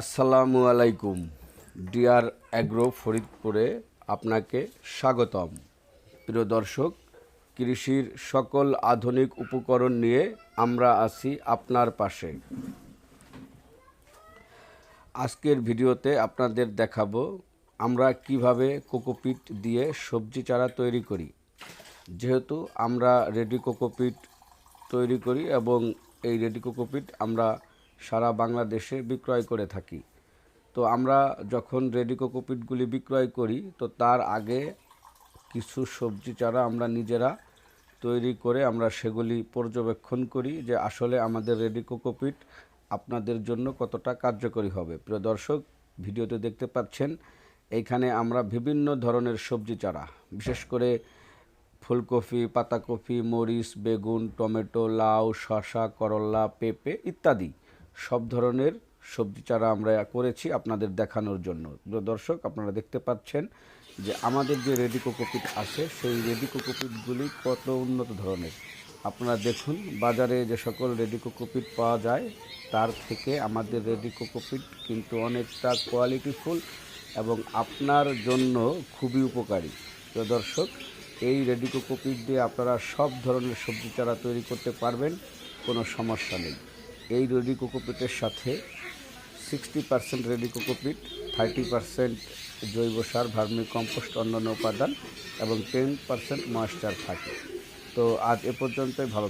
আসসালামু আলাইকুম। Deer agro ফরিদপুরে আপনাকে স্বাগতম। প্রিয় দর্শক, কৃষির সকল আধুনিক উপকরণ নিয়ে আমরা আছি আপনার পাশে। আজকের ভিডিওতে আপনাদের দেখাবো আমরা কীভাবে কোকোপিট দিয়ে সবজি চারা তৈরি করি। যেহেতু আমরা রেডি কোকোপিট তৈরি করি এবং এই রেডি কোকোপিট আমরা সারা বাংলাদেশে বিক্রয় করে থাকি। তো আমরা যখন রেডি কোকোপিটগুলি বিক্রয় করি, তো তার আগে কিছু সবজি চারা আমরা নিজেরা তৈরি করে আমরা সেগুলি পর্যবেক্ষণ করি যে আসলে আমাদের রেডি কোকোপিট আপনাদের জন্য কতটা কার্যকরী হবে। প্রিয় দর্শক, ভিডিওতে দেখতে পাচ্ছেন, এইখানে আমরা বিভিন্ন ধরনের সবজি চারা, বিশেষ করে ফুলকপি, পাতাকপি, মরিচ, বেগুন, টমেটো, লাউ, শসা, করলা, পেঁপে ইত্যাদি। সব ধরনের সবজি চারা আমরা করেছি আপনাদের দেখানোর জন্য। দর্শক, আপনারা দেখতে পাচ্ছেন যে আমাদের যে রেডি কোকোপিট আছে, সেই রেডি কোকোপিটগুলি কত উন্নত ধরনের। আপনারা দেখুন, বাজারে যে সকল রেডি কোকোপিট পাওয়া যায়, তার থেকে আমাদের রেডি কোকোপিট কিন্তু অনেকটা কোয়ালিটিফুল এবং আপনার জন্য খুবই উপকারী। প্রিয় দর্শক, এই রেডি কোকোপিট দিয়ে আপনারা সব ধরনের সবজি চারা তৈরি করতে পারবেন, কোনো সমস্যা নেই। এই রেডি কোকোপিটের সাথে sixty percent ready cocopeat thirty percent জৈব সার, ভার্মি কম্পোস্ট, অন্যান্য উপাদান এবং টেন পার্সেন্ট ময়েশ্চার থাকে। তো আজ এ পর্যন্তই, ভালো